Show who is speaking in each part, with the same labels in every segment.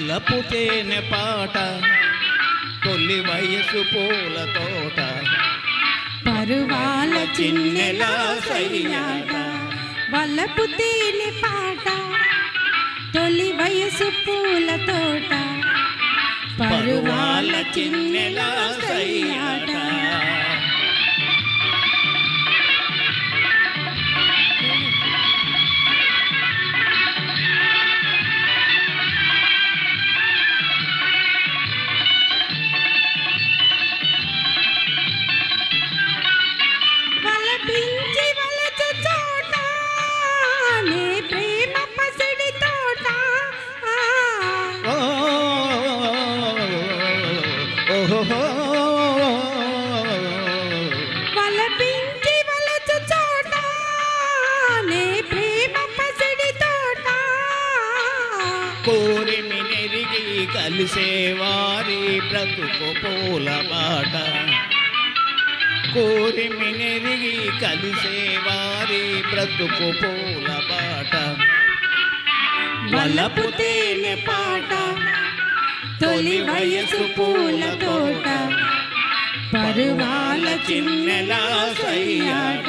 Speaker 1: వలపు తేనె పాట తొలి వయసు పూల తోట.
Speaker 2: పరువాల చిన్నెల సయ్యాట వలపు తేనె పాట తొలి వయసు పూల తోట.
Speaker 1: పరువాల చిన్నెల సయ్యాట. కోరిమి నెరిగి కలిసేవారి బ్రతుకు పూల బాట. కోరిమి నెరిగి కలిసేవారి బ్రతుకు పూల బాట.
Speaker 2: వలపు తేనె పాట తొలి వయసు పూల తోట పరువాల చిన్నెల సయ్యాట.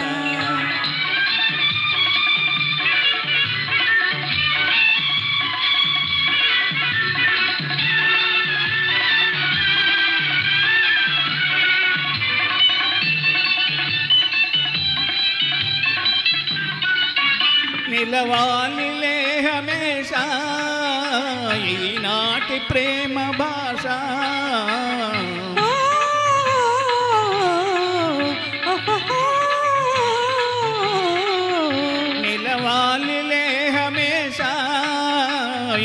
Speaker 1: నిలవాలిలే హమేషా ఈనాటి ప్రేమ భాష
Speaker 2: ఓ, ఓహోహో.
Speaker 1: నిలవాలిలే హమేషా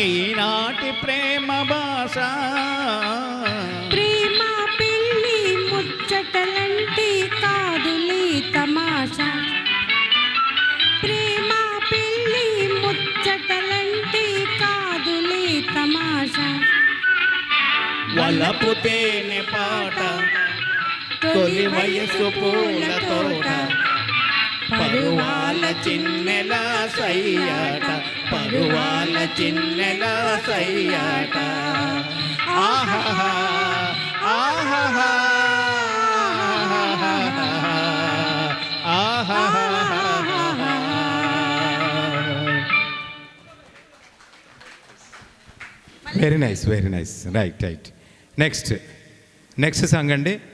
Speaker 1: ఈనాటి ప్రేమ భాష వలపు తేనె పాట. తొలి వయసు పూల తోట. పరువాల చిన్నెల సయ్యాట. పరువాల చిన్నెల సయ్యాట. ఆహా ఆహా
Speaker 3: very nice very nice right right next next song అండి.